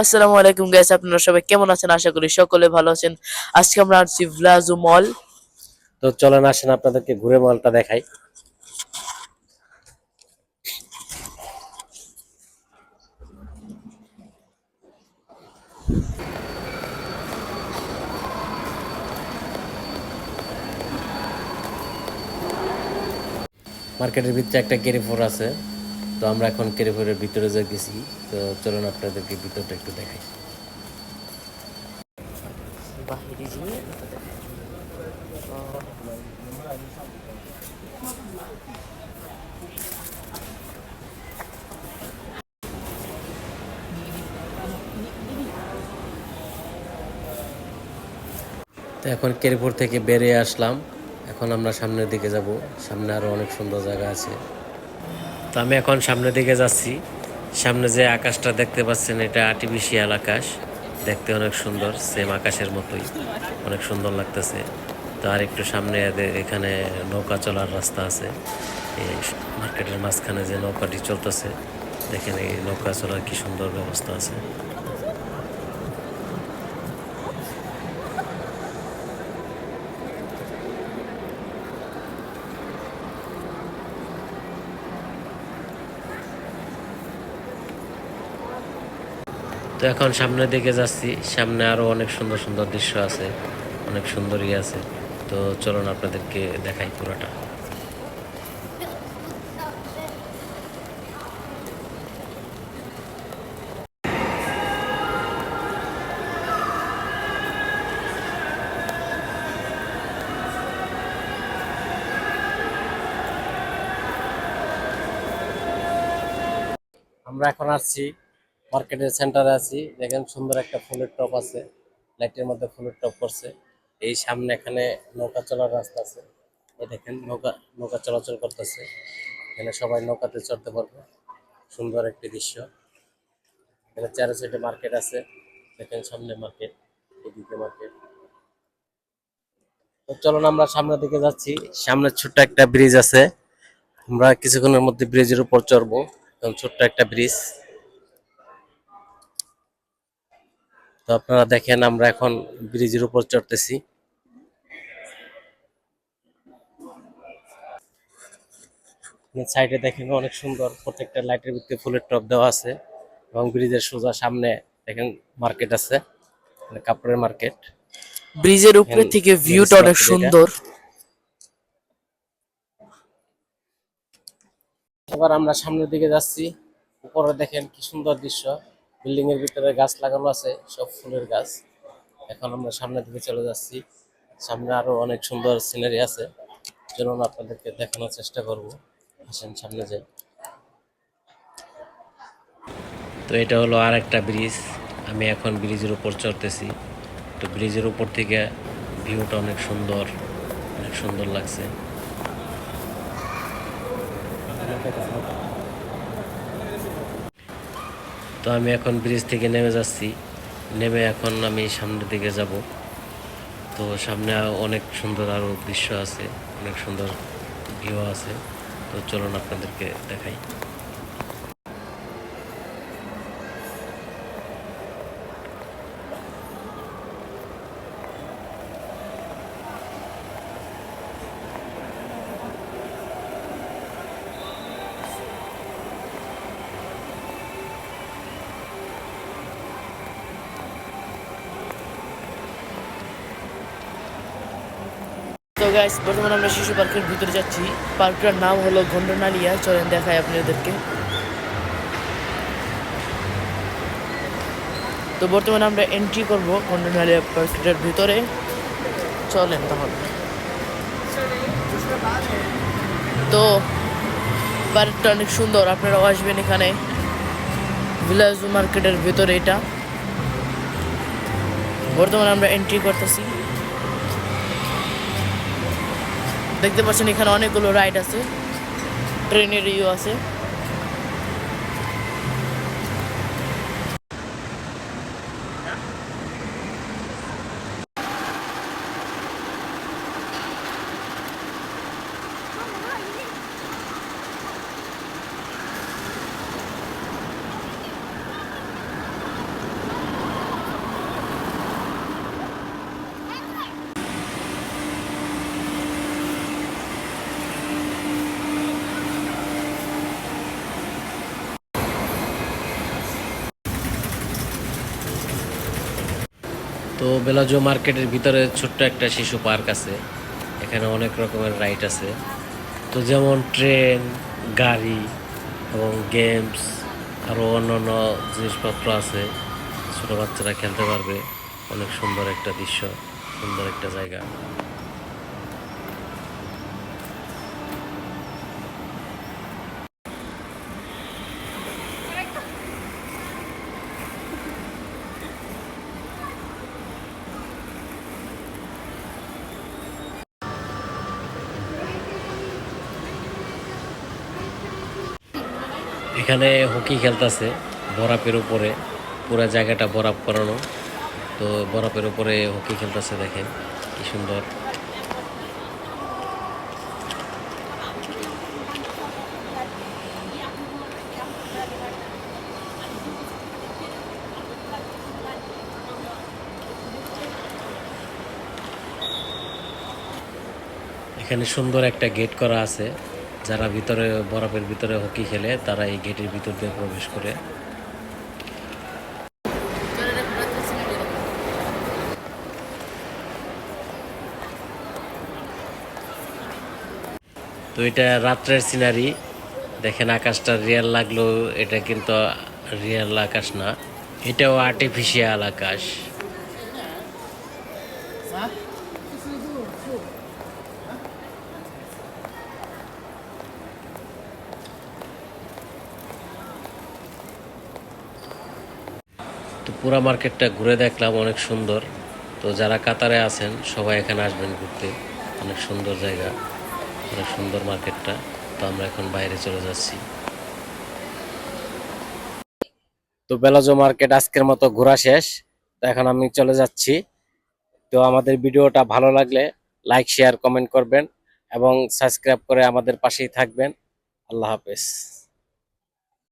আসসালামু আলাইকুম গাইস আপনারা সবাই কেমন আছেন? আশা করি সকলে ভালো আছেন। আজকে আমরা আসছি ভ্লাজো মল তো চলেন, আসেন, আপনাদেরকে ঘুরে মলটা দেখাই। মার্কেটের ভিতরে একটা কেরিফোর আছে। তো আমরা এখন কেরিফোরের ভিতরে যা গেছি, তো চলুন আপনাদেরকে ভিতরটা একটু দেখাই। তো এখন কেরিপুর থেকে বেরিয়ে আসলাম। এখন আমরা সামনের দিকে যাব। সামনে আরও অনেক সুন্দর জায়গা আছে। তো আমি এখন সামনের দিকে যাচ্ছি। সামনে যে আকাশটা দেখতে পাচ্ছেন, এটা আর্টিফিশিয়াল আকাশ। দেখতে অনেক সুন্দর সেম আকাশের মতোই। অনেক সুন্দর লাগতেছে। তো আর একটু সামনে এখানে নৌকা চলার রাস্তা আছে। এই মার্কেটের মাঝখানে যে নৌকাটি চলতেছে, দেখেন এই নৌকা চলার কি সুন্দর ব্যবস্থা আছে। তো এখন সামনের দিকে যাচ্ছি। সামনে আরও অনেক সুন্দর সুন্দর দৃশ্য আছে, অনেক সুন্দরই আছে। তো চলুন আপনাদেরকে দেখাই পুরোটা। আমরা এখন আসছি মার্কেটের সেন্টারে আছি। দেখেন সুন্দর একটা ফুলের টপ আছে। লাইটের মধ্যে ফুলের টপ করছে। এই সামনে এখানে নৌকা চলার রাস্তা আছে। এই দেখেন নৌকা নৌকা চলাচল করতেছে। এখানে সবাই নৌকাতে চড়তে পারবে। সুন্দর একটি দৃশ্য। এখানে চারি সাইডে মার্কেট আছে। দেখেন সামনে মার্কেট এদিকে মার্কেট তো চলুন আমরা সামনের দিকে যাচ্ছি। সামনে ছোট্ট একটা ব্রিজ আছে। আমরা কিছুক্ষণের মধ্যে ব্রিজের উপর চড়বো। ছোট্ট একটা ব্রিজ তো আপনারা দেখেন আমরা এখন ব্রিজের উপর চড়তেছি। সাইডে দেখেন অনেক সুন্দর প্রত্যেকটা লাইটের ভিতরে ফুলের টপ দেওয়া আছে এবং ব্রিজের সোজা সামনে দেখেন মার্কেট আছে মানে কাপড়ের মার্কেট। ব্রিজের উপরে থেকে ভিউটা অনেক সুন্দর। এবার আমরা সামনের দিকে যাচ্ছি উপরে দেখেন কি সুন্দর দৃশ্য। বিল্ডিং এর ভিতরে গাছ লাগানো আছে, সব ফুলের গাছ। এখন আমরা সামনের দিকে চলে যাচ্ছি। সামনে আরও অনেক সুন্দর সিনারি আছে। চলুন আপনাদেরকে দেখানোর চেষ্টা করব। আসেন সামনে যাই। তো এটা হলো আর একটা ব্রিজ। আমি এখন ব্রিজের উপর চড়তেছি। তো ব্রিজের উপর থেকে ভিউটা অনেক সুন্দর অনেক সুন্দর লাগছে। তো আমি এখন ব্রিজ থেকে নেমে যাচ্ছি। নেমে এখন আমি সামনের দিকে যাব। তো সামনে অনেক সুন্দর আরও দৃশ্য আছে, অনেক সুন্দর ভিউ আছে। তো চলুন আপনাদেরকে দেখাই। গাইস বর্তমানে আমরা শিশু পার্কের ভিতরে যাচ্ছি। পার্কটার নাম হলো গন্ডনালিয়া। চলেন দেখাই আপনাদেরকে। তো বর্তমানে আমরা এন্ট্রি করব গন্ডনালিয়া পার্কটার ভিতরে। চলেন তাহলে। তো পার্কটা অনেক সুন্দর। আপনারাও আসবেন এখানে। ভিলেজ মার্কেটের ভিতরে এটা। বর্তমানে আমরা এন্ট্রি করতেছি। দেখতে পাচ্ছেন এখানে অনেকগুলো রাইড আছে ট্রেনের ইউ আছে। তো বেলাজো মার্কেটের ভিতরে ছোট্ট একটা শিশু পার্ক আছে। এখানে অনেক রকমের রাইড আছে। তো যেমন ট্রেন, গাড়ি এবং গেমস আরও অন্যান্য জিনিসপত্র আছে। ছোটো বাচ্চারা খেলতে পারবে। অনেক সুন্দর একটা দৃশ্য, সুন্দর একটা জায়গা। এখানে হকি খেলতেছে বরফের উপরে। পুরো জায়গাটা বরফ করানো তো বরফের উপরে হকি খেলতেছে দেখেন, কি সুন্দর। এখানে সুন্দর একটা গেট করা আছে। যারা ভিতরে, বরফের ভিতরে হকি খেলে, তারা এই গেটের ভিতর দিয়ে প্রবেশ করে। তো এটা রাত্রের সিনারি দেখেন আকাশটা রিয়েল লাগল, এটা কিন্তু রিয়েল আকাশ না। এটাও আর্টিফিশিয়াল আকাশ। পুরা মার্কেটটা ঘুরে দেখলাম, অনেক সুন্দর। তো যারা কাতারে আছেন, সবাই এখানে আসবেন ঘুরতে। অনেক সুন্দর জায়গা, অনেক সুন্দর মার্কেটটা। তো আমরা এখন বাইরে চলে যাচ্ছি। তো বেলাজো মার্কেট আজকের মতো ঘোরা শেষ। তো এখন আমি চলে যাচ্ছি। তো আমাদের ভিডিওটা ভালো লাগলে লাইক, শেয়ার, কমেন্ট করবেন এবং সাবস্ক্রাইব করে আমাদের পাশেই থাকবেন। আল্লাহ হাফেজ।